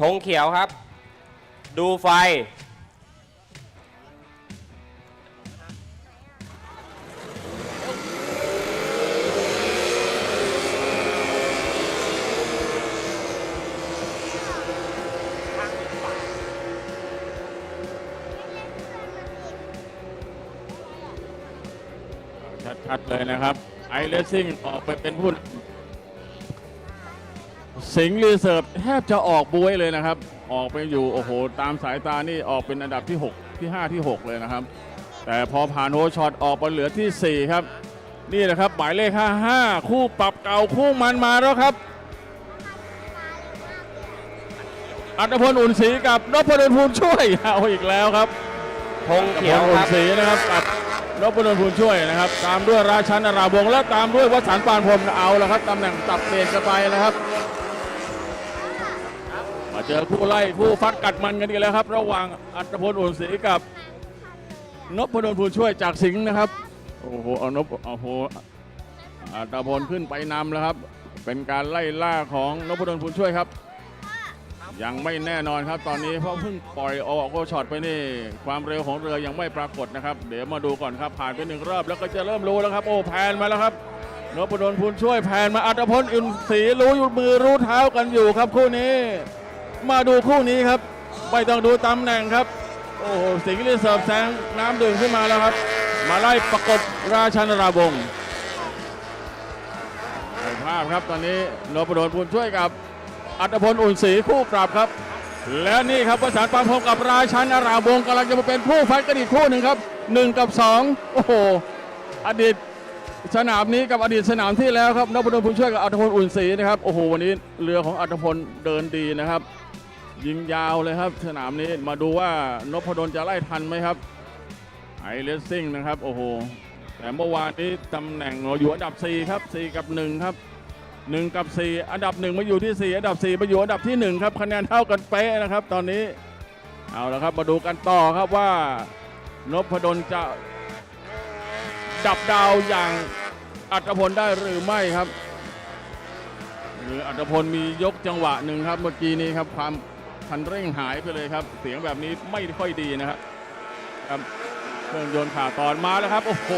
ธงเขียวครับ ดูไฟ ชัดๆเลยนะครับ ไอเลสซิ่งออกไปเป็นผู้น สิงห์รีเซิร์ฟแทบจะออกบวยเลยนะครับ ออกไปอยู่โอ้โหตามสายตานี่ออกเป็นอันดับที่ 6 ที่ 5 ที่ 6 เลยนะครับ แต่พอผ่านโฮช็อตออกมาเหลือทีสี่ 4 ครับ นี่แหละครับหมายเลข 55 คู่ปรับเก่าคู่มันมาแล้วครับ อัตพลอุ่นศรีกับนพดลภูมิช่วยเอาอีกแล้วครับธงเขียวอัตพลอุ่คนรับศรีนะครับกับนพดลภูมิช่วยนะครับ ตามด้วยราชันอาราบงศ์และตามด้วยวสันต์ปานพรหมเอาแล้วครับตำแหน่งตับเปลี่ยนกันไปนะครับมา เจอคู่ไล่คู่ฟัดกัดมันกันอีกแล้วครับ ระหว่างอัตพลอุ่นศรีกับนพดลภูมิช่วยจากสิงห์นะครับโอ้โหเอานพโอ้โหอัตพลขึ้นไปนำแล้วครับ เป็นการไล่ล่าของนพดลภูมิช่วยครับ ยังไม่แน่นอนครับ ตอนนี้เพราะเพิ่งปล่อยออกโกช็อตไปนี่ ความเร็วของเรือยังไม่ปรากฏนะครับ เดี๋ยวมาดูก่อนครับผ่านไปหนึ่งรอบแล้วก็จะเริ่มรู้แล้วครับ โอ้แพนมาแล้วครับนพดลพูนช่วยแพนมาอัตพลอินศรีรู้อยู่มือรู้เท้ากันอยู่ครับคู่นี้ มาดูคู่นี้ครับ ไม่ต้องดูตำแหน่งครับ โอ้โหสิงห์รีเสิร์ฟแซงน้ำดื่มขึ้นมาแล้วครับ มาไล่ประกบราชันราบงศ์ในภาพครับตอนนี้นพดลพูนช่วยกับอัตพลอุ่นศรีคู่ปรับครับ และนี่ครับประสานปานพงศ์กับราชันอาราวงศ์กำลังจะมาเป็นผู้ฟัดกันอีกคู่หนึ่งครับหนึ่งกับสองโอ้โห อดีตสนามนี้กับอดีตสนามที่แล้วครับนพดลผู้ช่วยกับอัตพลอุ่นศรีนะครับ โอ้โห วันนี้เรือของอัตพลเดินดีนะครับ ยิงยาวเลยครับ สนามนี้มาดูว่านพดลจะไล่ทันไหมครับไอเลสซิ่งนะครับโอ้โหแต่เมื่อวานนี้ตำแหน่งเราอยู่อันดับ 4 ครับ 4 กับ 1 ครับ 1 กับ 4 อันดับ 1 มาอยู่ที่ 4 อันดับ 4 มาอยู่อันดับที่ 1 ครับคะแนนเท่ากันเป๊ะนะครับ ตอนนี้เอาละครับมาดูกันต่อครับว่านพดลจะจับดาวอย่างอัตพลได้หรือไม่ครับ หรืออัตพลมียกจังหวะหนึ่งครับเมื่อกี้นี้ครับความ คันเร่งหายไปเลยครับ เสียงแบบนี้ไม่ค่อยดีนะครับครับเครื่องยนต์ขาตอนมาแล้วครับ โอ้โห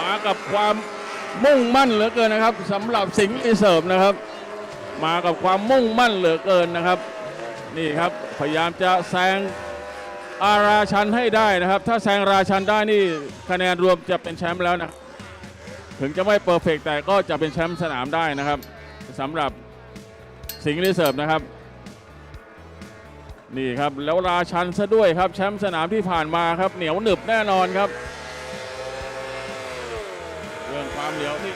มากับความมุ่งมั่นเหลือเกินนะครับสำหรับสิงห์รีเซิร์ฟนะครับ มากับความมุ่งมั่นเหลือเกินนะครับ นี่ครับพยายามจะแซงอาราชันให้ได้นะครับ ถ้าแซงราชันได้นี่คะแนนรวมจะเป็นแชมป์แล้วนะถึงจะไม่เปอร์เฟกแต่ก็จะเป็นแชมป์สนามได้นะครับสำหรับสิงห์รีเซิร์ฟนะครับ นี่ครับแล้วราชันซะด้วยครับแชมป์สนามที่ผ่านมาครับเหนียวหนึบแน่นอนครับ เรื่องความเหนียวที่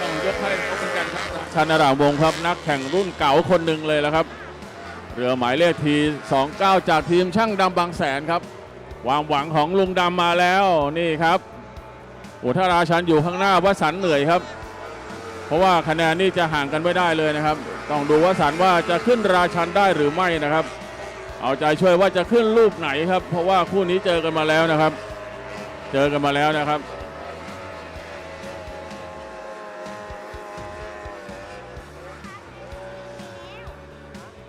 ต้องยกให้เขาเป็นกันครับชันนารามวงครับนักแข่งรุ่นเก่าคนหนึ่งเลยแล้วครับ เรือหมายเลขที 29 จากทีมช่างดำบางแสนครับความหวังของลุงดำมาแล้วนี่ครับโอ้ถ้าราชันอยู่ข้างหน้าวสันเหนื่อยครับ เพราะว่าคะแนนนี่จะห่างกันไม่ได้เลยนะครับ ต้องดูวสันว่าจะขึ้นราชันได้หรือไม่นะครับ เอาใจช่วยว่าจะขึ้นรูปไหนครับ เพราะว่าคู่นี้เจอกันมาแล้วนะครับ เจอกันมาแล้วนะครับ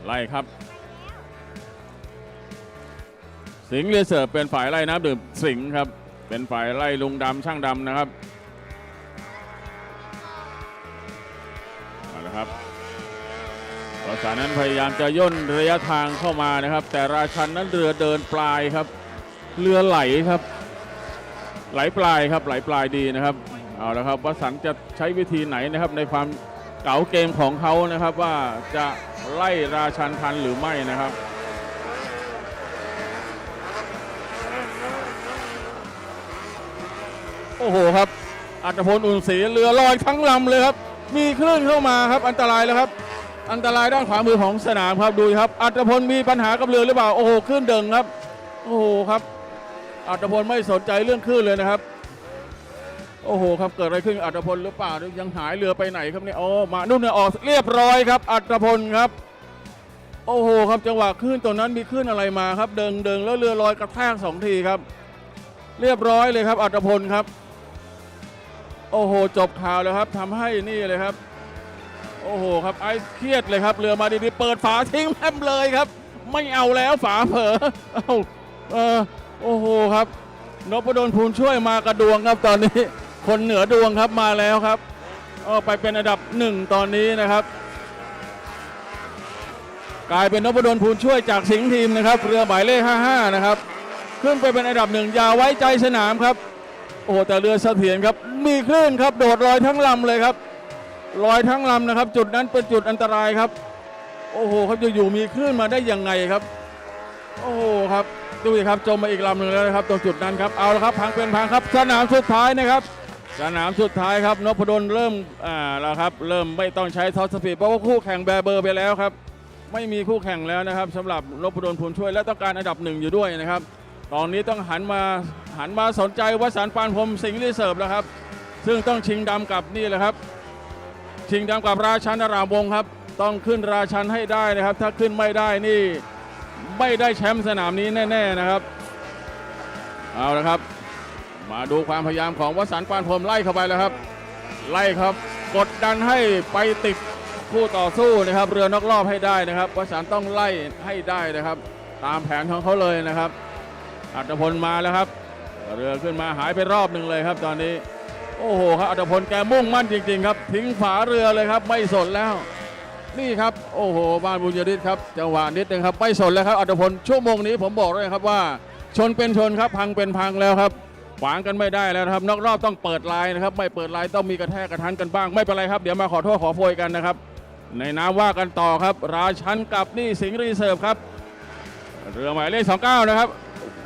ไล่ครับ สิงห์เรือเสิร์ฟเป็นฝ่ายไล่น้ำดื่มสิงห์ครับ เป็นฝ่ายไล่ลุงดำช่างดำนะครับ ประสานนั้นพยายามจะย่นระยะทางเข้ามานะครับ แต่ราชันนั้นเรือเดินปลายครับ เรือไหลครับ ไหลปลายครับไหลปลายดีนะครับเอาละครับวสันจะใช้วิธีไหนนะครับในความเก๋าเกมของเขานะครับว่าจะไล่ราชันทันหรือไม่นะครับโอ้โหครับอัตพลอุ่นศรีเรือลอยทั้งลำเลยครับ มีคลื่นเข้ามาครับอันตรายแล้วครับ อันตรายด้านขวามือของสนามครับดูครับ อัตพลมีปัญหากับเรือหรือเปล่าโอ้โหคลื่นเดิงครับ โอ้โหครับ อัตพลไม่สนใจเรื่องคลื่นเลยนะครับ โอ้โหครับเกิดอะไรขึ้นกับอัตพลหรือเปล่ายังหายเรือไปไหนครับเนี่ยโอ้มานุ่นเนี่ยออกเรียบร้อยครับ อัตพลครับ โอ้โหครับจังหวะคลื่นตัวนั้นมีคลื่นอะไรมาครับ เดิงเดิงแล้วเรือลอยกระแทกสองทีครับ เรียบร้อยเลยครับ อัตพลครับ โอ้โห จบข่าวแล้วครับทำให้นี่เลยครับ โอ้โหครับไอ้เครียดเลยครับเรือมาดีๆเปิดฝาทิ้งแม่มเลยครับ ไม่เอาแล้วฝาเผลอเอ้าเออโอ้โหครับนพดลภูลช่วยมากระดวงครับตอนนี้ คนเหนือดวงครับมาแล้วครับก็ไปเป็นอันดับหนึ่งตอนนี้นะครับ กลายเป็นนพดลภูลช่วยจากสิงห์ทีมนะครับเรือหมายเลข55นะครับขึ้นไปเป็นอันดับหนึ่งอย่าไว้ใจสนามครับ โอ้แต่เรือเสถียรครับ มีคลื่นครับ โดดลอยทั้งลำเลยครับ ลอยทั้งลำนะครับ จุดนั้นเป็นจุดอันตรายครับ โอ้โหครับอยู่ๆมีคลื่นมาได้ยังไงครับ โอ้โหครับดูสิครับจมมาอีกลำหนึ่งแล้วนะครับตรงจุดนั้นครับเอาละครับพังเป็นพังครับ สนามสุดท้ายนะครับ สนามสุดท้ายครับนพดลเริ่มอ่าแล้วครับ เริ่มไม่ต้องใช้ท็อปสปีดเพราะว่าคู่แข่งแบเบอร์ไปแล้วครับ ไม่มีคู่แข่งแล้วนะครับสำหรับนพดลพูนช่วยและต้องการอันดับหนึ่งอยู่ด้วยนะครับ ตอนนี้ต้องหันมาหันมาสนใจวสันต์ปานพรมสิงห์รีเซิร์ฟแล้วครับ ซึ่งต้องชิงดำกับนี่แหละครับ ชิงดำกับราชันรามวงครับ ต้องขึ้นราชันให้ได้นะครับ ถ้าขึ้นไม่ได้นี่ไม่ได้แชมป์สนามนี้แน่ ๆนะครับ เอาละครับ มาดูความพยายามของวสันต์ปานพรมไล่เข้าไปแล้วครับ ไล่ครับ กดดันให้ไปติดคู่ต่อสู้นะครับ เรือนอกรอบให้ได้นะครับวสันต์ต้องไล่ให้ได้นะครับ ตามแผนของเขาเลยนะครับ อัตพลมาแล้วครับ เรือขึ้นมาหายไปรอบหนึ่งเลยครับตอนนี้ โอ้โหครับอัตพลแกมุ่งมั่นจริง ๆ ครับ ทิ้งฝาเรือเลยครับ ไม่สนแล้ว นี่ครับโอ้โหบ้านบุญยริศครับจังหวะนิดนึงครับไม่สนแล้วครับอัตพลชั่วโมงนี้ผมบอกเลยครับว่า ชนเป็นชนครับพังเป็นพังแล้วครับขวางกันไม่ได้แล้วนะครับนอกรอบต้องเปิดลายนะครับ ไม่เปิดลายต้องมีกระแทกกระทันกันบ้างไม่เป็นไรครับ เดี๋ยวมาขอโทษขอโพยกันนะครับ ในน้ำว่ากันต่อครับ ราชันกับนี่สิงห์รีเซิร์ฟครับ เรือหมายเลข29 นะครับ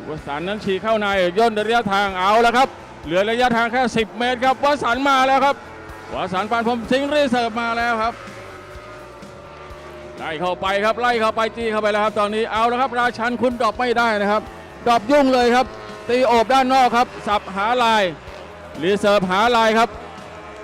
วสันนั้นฉีเข้าในย่นระยะทางเอาแล้วครับ เหลือระยะทางแค่ 10 เมตรครับวสันมาแล้วครับวสันปานพรมสิงห์รีเซิร์ฟมาแล้วครับไล่เข้าไปครับไล่เข้าไปจี้เข้าไปแล้วครับ ตอนนี้เอาแล้วครับ ราชันคุณดรอปไม่ได้นะครับดรอปยุ่งเลยครับ ตีโอบด้านนอกครับ สับหาลายรีเซิร์ฟหาลายครับ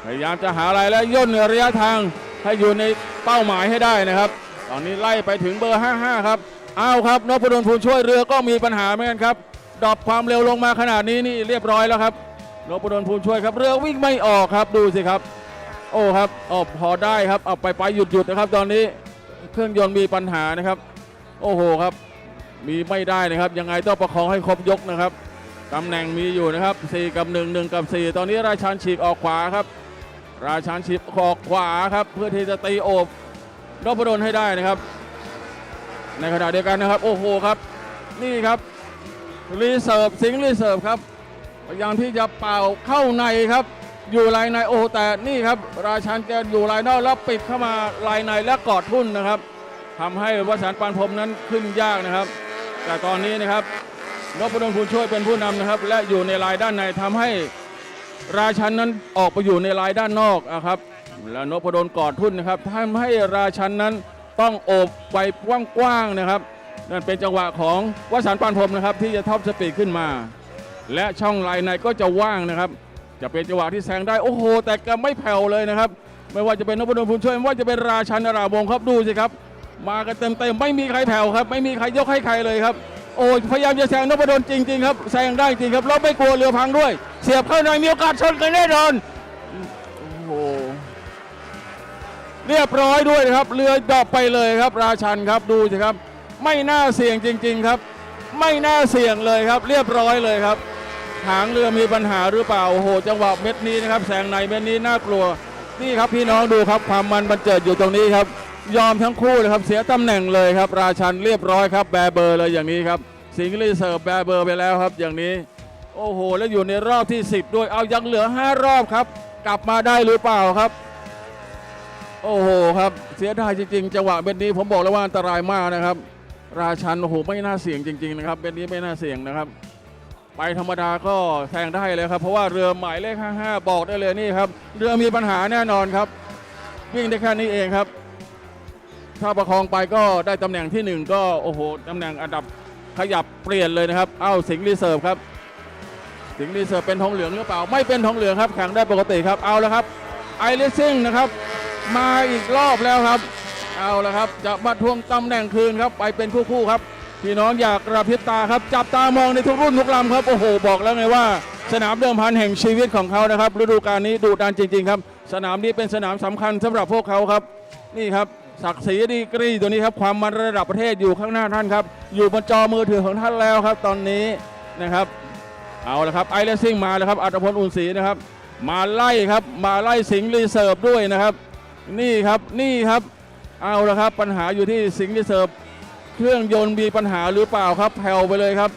พยายามจะหาลายและย่นระยะทางให้อยู่ในเป้าหมายให้ได้นะครับ ตอนนี้ไล่ไปถึงเบอร์ 55 ครับเอาครับนพดลภูช่วยเรือก็มีปัญหาเหมือนกันครับดรอปความเร็วลงมาขนาดนี้นี่เรียบร้อยแล้วครับ นพดลภูลช่วยครับ เรือวิ่งไม่ออกครับดูสิครับ โอ้ครับออกพอได้ครับเอาไปไปหยุดหยุดนะครับ ตอนนี้เครื่องยนต์มีปัญหานะครับ โอ้โหครับ มีไม่ได้นะครับ ยังไงต้องประคองให้ครบยกนะครับตำแหน่งมีอยู่นะครับ 4 กับ 1 1 กับ 4 ตอนนี้ราชันฉีกออกขวาครับ ราชันฉีกออกขวาครับ เพื่อที่จะตีโอบนพดลให้ได้นะครับ ในขณะเดียวกันนะครับ โอ้โหครับ นี่ครับรีเซิร์ฟสิงห์รีเซิร์ฟครับ พยายามที่จะเป่าเข้าในครับ อยู่ลายในโอ้แต่นี่ครับ ราชันแกอยู่ลายนอกแล้วปิดเข้ามาลายในและกอดทุ่นนะครับทำให้วสันต์ปานพรมนั้นขึ้นยากนะครับ แต่ตอนนี้นะครับนพดลคุณช่วยเป็นผู้นำนะครับ และอยู่ในลายด้านในทำให้ราชันนั้นออกไปอยู่ในลายด้านนอกนะครับ แล้วนพดลกอดทุ่นนะครับทำให้ราชันนั้นต้องโอบไปกว้างๆนะครับ นั่นเป็นจังหวะของวสันต์ปานพรมนะครับ ที่จะท็อปสปีดขึ้นมา และช่องลายในก็จะว่างนะครับ จะเป็นจังหวะที่แซงได้โอ้โห แต่ก็ไม่แผ่วเลยนะครับ ไม่ว่าจะเป็นนพดลภูลช่วยไม่ว่าจะเป็นราชันาราวงครับดูสิครับ มากันเต็มเต็มไม่มีใครแผ่วครับ ไม่มีใครยกให้ใครเลยครับ โอ้พยายามจะแซงนพดลจริง ๆ ครับแซงได้จริงครับแล้วไม่กลัวเรือพังด้วย เสียบเข้าในมีโอกาสชนกันแน่นอนโอ้โหเรียบร้อยด้วยนะครับ เรือดรอปไปเลยครับ ราชันครับดูสิครับ ไม่น่าเสี่ยงจริง ๆ ครับ ไม่น่าเสี่ยงเลยครับ เรียบร้อยเลยครับ หางเรือมีปัญหาหรือเปล่าโอ้โหจังหวะเม็ดนี้นะครับ แสงในเม็ดนี้น่ากลัว นี่ครับพี่น้องดูครับความมันบันเจิดอยู่ตรงนี้ครับ ยอมทั้งคู่เลยครับเสียตำแหน่งเลยครับ ราชันเรียบร้อยครับแบร์เบอร์เลยอย่างนี้ครับ สิงห์ลีเซิร์ฟแบร์เบอร์ไปแล้วครับ อย่างนี้ โอ้โห แล้วอยู่ในรอบที่ 10 ด้วยเอายังเหลือ 5 รอบครับ กลับมาได้หรือเปล่าครับ โอ้โหครับเสียดายจริงๆจังหวะเม็ดนี้ผมบอกแล้วว่าอันตรายมากนะครับ ราชันโอ้โหไม่น่าเสี่ยงจริง ๆ นะครับเม็ดนี้ไม่น่าเสี่ยงนะครับ ไปธรรมดาก็แซงได้เลยครับ เพราะว่าเรือหมายเลข 55 บอกได้เลยนี่ครับ เรือมีปัญหาแน่นอนครับ วิ่งได้แค่นี้เองครับ ถ้าประคองไปก็ได้ตำแหน่งที่หนึ่งก็โอ้โหตำแหน่งอันดับขยับเปลี่ยนเลยนะครับ เอ้าสิงห์รีเซิร์ฟครับสิงห์รีเซิร์ฟเป็นทองเหลืองหรือเปล่า ไม่เป็นทองเหลืองครับแข่งได้ปกติครับเอาแล้วครับไอเลสซิ่งนะครับมาอีกรอบแล้วครับ เอาแล้วครับ จะมาทวงตำแหน่งคืนครับ ไปเป็นคู่ๆครับ พี่น้องอยากกระพริบตาครับ จับตามองในทุกรุ่นทุกลำครับ โอ้โห บอกแล้วไงว่า สนามเดิมพันแห่งชีวิตของเขานะครับ ฤดูกาลนี้ดุดันจริง ๆ ครับ สนามนี้เป็นสนามสำคัญสำหรับพวกเขาครับ นี่ครับศักดิ์ศรีดีกรีตัวนี้ครับ ความมันระดับประเทศอยู่ข้างหน้าท่านครับ อยู่บนจอมือถือของท่านแล้วครับ ตอนนี้นะครับ เอาละครับไอเลสซิ่งมาแล้วครับอัตพลอุ่นศรีนะครับ มาไล่ครับ มาไล่สิงห์รีเซิร์ฟด้วยนะครับ นี่ครับ นี่ครับ เอาละครับ ปัญหาอยู่ที่สิงห์รีเซิร์ฟ เครื่องยนต์มีปัญหาหรือเปล่าครับแผ่วไปเลยครับ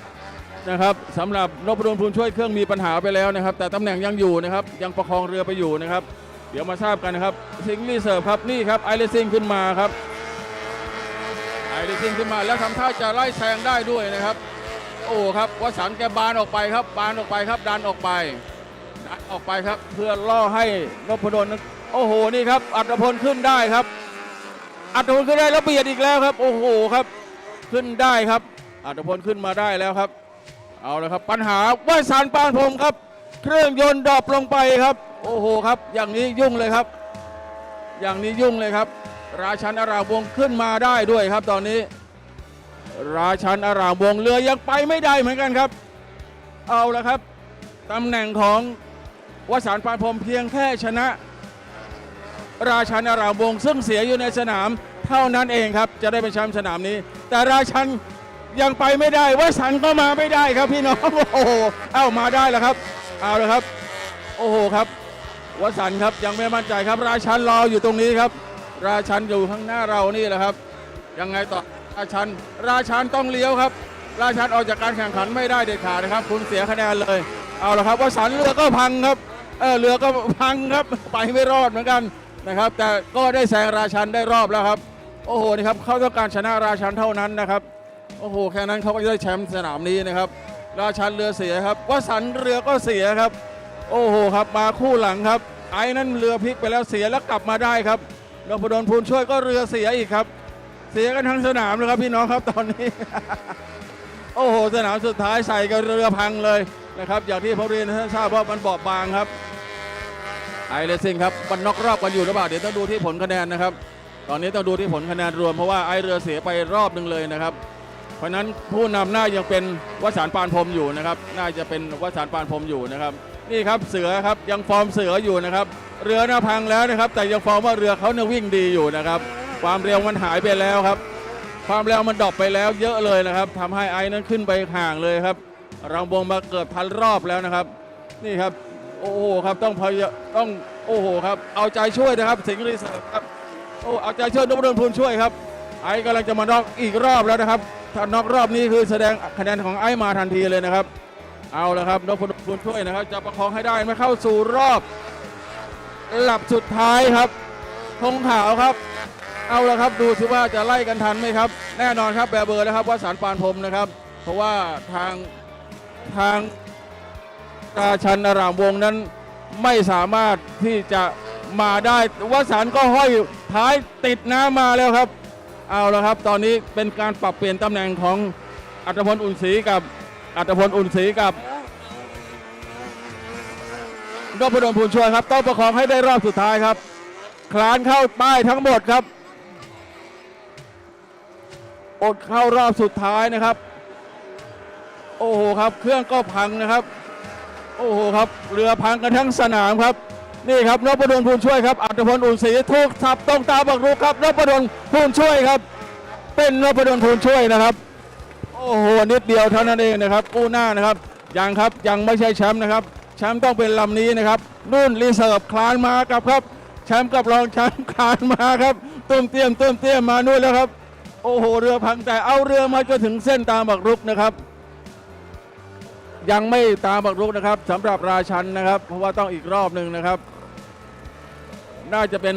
นะครับสำหรับนพดลพูนช่วยเครื่องมีปัญหาไปแล้วนะครับ แต่ตำแหน่งยังอยู่นะครับ ยังประคองเรือไปอยู่นะครับ เดี๋ยวมาทราบกันนะครับสิงห์รีเซิร์ฟครับนี่ครับไอเลสซิ่งขึ้นมาครับไอเลสซิ่งขึ้นมาแล้วทำท่าจะไล่แซงได้ด้วยนะครับ โอ้ครับวสันแกบานออกไปครับ บานออกไปครับ ดันออกไปดันออกไปครับ เพื่อล่อให้นพดลโอ้โหนี่ครับอัตพลขึ้นได้ครับอัตพลขึ้นได้แล้วเบียดอีกแล้วครับ โอ้โหครับ ขึ้นได้ครับอัตพลขึ้นมาได้แล้วครับ เอาละครับปัญหาวสันต์ปานพรมครับ เครื่องยนต์ดรอปลงไปครับ โอ้โหครับ อย่างนี้ยุ่งเลยครับ อย่างนี้ยุ่งเลยครับ ราชันอารามวงขึ้นมาได้ด้วยครับตอนนี้ ราชันอารามวงเรือยังไปไม่ได้เหมือนกันครับ เอาละครับตำแหน่งของวสานปานพรมเพียงแค่ชนะ ราชันอารามวงซึ่งเสียอยู่ในสนาม เท่านั้นเองครับ จะได้เป็นแชมป์สนามนี้ แต่ราชันยังไปไม่ได้วสันก็มาไม่ได้ครับพี่น้องโอ้โหเอ้ามาได้แล้วครับ เอาและครับ โอ้โหครับวสันครับยังไม่มั่นใจครับ ราชันรออยู่ตรงนี้ครับ ราชันอยู่ข้างหน้าเรานี่แหละครับ ยังไงต่อราชัน ราชันต้องเลี้ยวครับ ราชันออกจากการแข่งขันไม่ได้เด็ดขาดนะครับ คุณเสียคะแนนเลยเอาละครับวสันเรือก็พังครับเออเรือก็พังครับไปไม่รอดเหมือนกันนะครับ แต่ก็ได้แซงราชันได้รอบแล้วครับ โอ้โหนี่ครับเขาต้องการชนะราชันเท่านั้นนะครับโอ้โหแค่นั้นเขาก็ได้แชมป์สนามนี้นะครับ ราชันเรือเสียครับวสันเรือก็เสียครับ โอ้โหครับมาคู่หลังครับ ไอ้นั่นเรือพลิกไปแล้วเสียแล้วกลับมาได้ครับนพดลพูนช่วยก็เรือเสียอีกครับ เสียกันทั้งสนามเลยครับพี่น้องครับตอนนี้ โอ้โหสนามสุดท้ายใส่กันเรือพังเลยนะครับอย่างที่ผมเรียนท่านทราบว่ามันบอบบางครับไอเลสซิ่งครับมันน็อกรอบกันอยู่หรือเปล่าเดี๋ยวต้องดูที่ผลคะแนนนะครับ ตอนนี้ต้องดูที่ผลคะแนนรวมเพราะว่าไอเรือเสียไปรอบหนึ่งเลยนะครับ เพราะฉะนั้นผู้นำหน้ายังเป็นวสานปานพรมอยู่นะครับ น่าจะเป็นวสานปานพรมอยู่นะครับ นี่ครับเสือครับยังฟอร์มเสืออยู่นะครับ เรือหน้าพังแล้วนะครับ แต่ยังฟอร์มว่าเรือเขาเนี่ยวิ่งดีอยู่นะครับ ความเร็วมันหายไปแล้วครับ ความเร็วมันดรอปไปแล้วเยอะเลยนะครับทำให้ไอ้นั้นขึ้นไปห่างเลยครับราวงมาเกือบพันรอบแล้วนะครับ นี่ครับโอ้โหครับต้องพยายามต้องโอ้โหครับเอาใจช่วยนะครับสิงห์รีเสิร์ฟครับ โอ้เอาใจช่วยนพดลพูนช่วยครับไอ้กำลังจะมาน็อกอีกรอบแล้วนะครับถ้าน็อกรอบนี้คือแสดงคะแนนของไอ้มาทันทีเลยนะครับ เอาละครับนพดลพูนช่วยนะครับ จะประคองให้ได้ไม่เข้าสู่รอบ หลับสุดท้ายครับธงขาวครับ เอาละครับดูสิว่าจะไล่กันทันไหมครับ แน่นอนครับแบเบอร์แล้วครับว่าสารปานพรมนะครับ เพราะว่าทางทางราชันอารามวงนั้นไม่สามารถที่จะมาได้วสานก็ห้อย ท้ายติดน้ำมาแล้วครับ เอาและครับ ตอนนี้เป็นการปรับเปลี่ยนตำแหน่งของอัตพลอุ่นศรีกับอัตพลอุ่นศรีกับนพดลพูนช่วยครับ ต้องประคองให้ได้รอบสุดท้ายครับ คลานเข้าป้ายทั้งหมดครับ อดเข้ารอบสุดท้ายนะครับ โอ้โหครับ เครื่องก็พังนะครับ โอ้โหครับ เรือพังกันทั้งสนามครับ นี่ครับนพดลพูนช่วยครับอัตพลอุ่นศรีถูกทับตรงตาบักรุกครับนพดลพูนช่วยครับ เป็นนพดลพูนช่วยนะครับ โอ้โหนิดเดียวเท่านั้นเองนะครับกู้หน้านะครับยังครับยังไม่ใช่แชมป์นะครับแชมป์ต้องเป็นลำนี้นะครับรุ่นรีเซิร์ฟคลานมากับครับแชมป์กับรองแชมป์คลานมาครับเติมเตี้ยมเติมเตี้ยมมานู่นแล้วครับ โอ้โหเรือพังแต่เอาเรือมาจนถึงเส้นตามบักรุกนะครับ ยังไม่ตามบักรุกนะครับสำหรับราชันนะครับ เพราะว่าต้องอีกรอบหนึ่งนะครับ น่าจะเป็น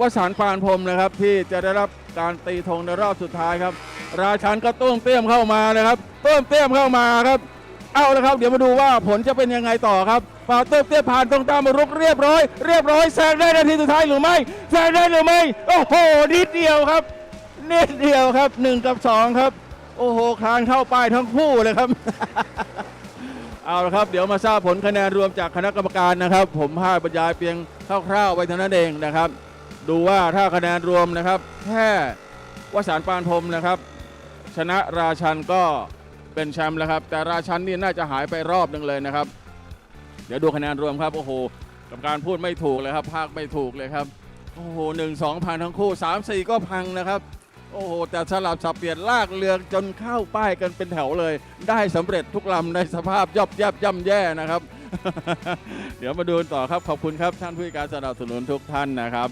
วสานปานพรมนะครับ ที่จะได้รับการตีธงในรอบสุดท้ายครับ ราชันก็ตุ้มเตี้ยมเข้ามานะครับตุ้มเตี้ยมเข้ามาครับ เอาละครับ เดี๋ยวมาดูว่าผลจะเป็นยังไงต่อครับปาเตุ้มเตี้ยมผ่านตรงตามบักรุกเรียบร้อย เรียบร้อยแซงได้นาทีสุดท้ายหรือไม่แซงได้หรือไม่โอ้โหนิดเดียวครับนิดเดียวครับหนึ่งกับสองครับ โอ้โหคลานเข้าป้ายทั้งคู่เลยครับ เอาละครับ เดี๋ยวมาทราบผลคะแนนรวมจากคณะกรรมการนะครับ ผมให้บรรยายเพียงคร่าวๆไปเท่านั้นเองนะครับ ดูว่าถ้าคะแนนรวมนะครับ แค่วสานปานพรมนะครับ ชนะราชันก็เป็นแชมป์แล้วครับ แต่ราชันนี่น่าจะหายไปรอบหนึ่งเลยนะครับ เดี๋ยวดูคะแนนรวมครับโอ้โหกรรมการพูดไม่ถูกเลยครับภาคไม่ถูกเลยครับโอ้โหหนึ่งสองพังทั้งคู่สามสี่ก็พังนะครับ โอ้โห แต่สลับสับเปลี่ยนลากเรือจนเข้าป้ายกันเป็นแถวเลย ได้สำเร็จทุกลำในสภาพยอบแยบย่ำแย่นะครับ เดี๋ยวมาดูต่อครับขอบคุณครับท่านผู้การสนับสนุนทุกท่านนะครับ